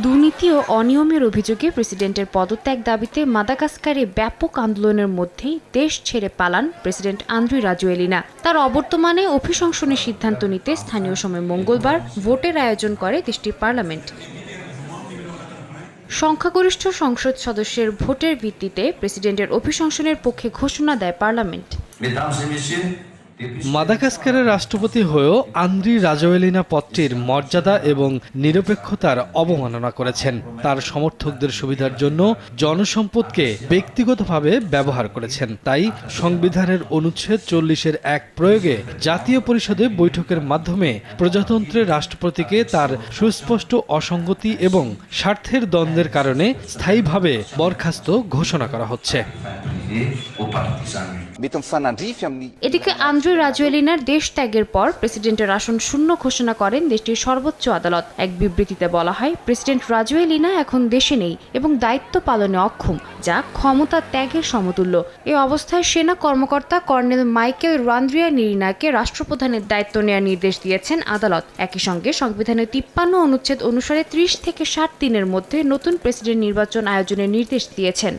দুর্নীতি ও অনিয়মের অভিযোগে প্রেসিডেন্টের পদত্যাগ দাবিতে মাদাগাস্কারে ব্যাপক আন্দোলনের মধ্যেই দেশ ছেড়ে পালান প্রেসিডেন্ট আন্দ্রি রাজুয়েলিনা। তার অবর্তমানে অভিশংসনের সিদ্ধান্ত নিতে স্থানীয় সময় মঙ্গলবার ভোটের আয়োজন করে দেশটির পার্লামেন্ট। সংখ্যাগরিষ্ঠ সংসদ সদস্যের ভোটের ভিত্তিতে প্রেসিডেন্টের অভিশংসনের পক্ষে ঘোষণা দেয় পার্লামেন্ট। মাদাগাস্কারের রাষ্ট্রপতি হয়েও আন্দ্রি রাজওয়েলিনা পদটির মর্যাদা এবং নিরপেক্ষতার অবমাননা করেছেন। তার সমর্থকদের সুবিধার জন্য জনসম্পদকে ব্যক্তিগতভাবে ব্যবহার করেছেন। তাই সংবিধানের অনুচ্ছেদ চল্লিশের এক প্রয়োগে জাতীয় পরিষদে বৈঠকের মাধ্যমে প্রজাতন্ত্রের রাষ্ট্রপতিকে তার সুস্পষ্ট অসঙ্গতি এবং স্বার্থের দ্বন্দ্বের কারণে স্থায়ীভাবে বরখাস্ত ঘোষণা করা হচ্ছে। এদিকে আন্দ্রে রাজুয়েলিনার দেশ ত্যাগের পর প্রেসিডেন্টের আসন শূন্য ঘোষণা করেন দেশটির সর্বোচ্চ আদালত। এক বিবৃতিতে বলা হয় প্রেসিডেন্ট রাজুয়েলিনা এখন দেশে নেই এবং দায়িত্ব পালনে অক্ষম যা ক্ষমতা ত্যাগের সমতুল্য। এ অবস্থায় সেনা কর্মকর্তা কর্নেল মাইকেল রান্দ্রিয়া নিরিনাকে রাষ্ট্রপ্রধানের দায়িত্ব নেওয়ার নির্দেশ দিয়েছেন আদালত। একই সঙ্গে সংবিধানের তিপ্পান্ন অনুচ্ছেদ অনুসারে ত্রিশ থেকে ষাট দিনের মধ্যে নতুন প্রেসিডেন্ট নির্বাচন আয়োজনের নির্দেশ দিয়েছেন।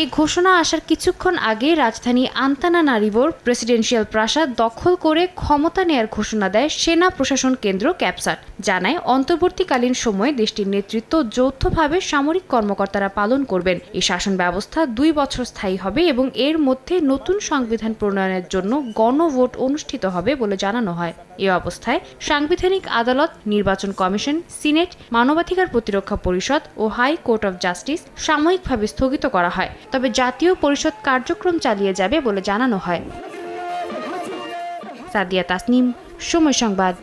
এই ঘোষণা আসার কিছুক্ষণ আগে রাজধানী আন্তানানারিভোর প্রেসিডেন্সিয়াল প্রাসাদ দখল করে ক্ষমতা নেয়ার ঘোষণা দেয় সেনা প্রশাসন কেন্দ্র ক্যাপসাট জানায় অন্তর্বর্তীকালীন সময়ে দেশটির নেতৃত্ব যৌথভাবে সামরিক কর্মকর্তারা পালন করবেন। এই শাসন ব্যবস্থা দুই বছর স্থায়ী হবে এবং এর মধ্যে নতুন সংবিধান প্রণয়নের জন্য গণভোট অনুষ্ঠিত হবে বলে জানানো হয়। এ অবস্থায় সাংবিধানিক আদালত, নির্বাচন কমিশন, সিনেট, মানবাধিকার প্রতিরক্ষা পরিষদ ও হাই কোর্ট অফ জাস্টিস সাময়িকভাবে স্থগিত করা হয়। তবে জাতীয় পরিষদ কার্যক্রম চালিয়ে যাবে বলে জানানো হয়। সাদিয়া তাসনিম সময় সংবাদ।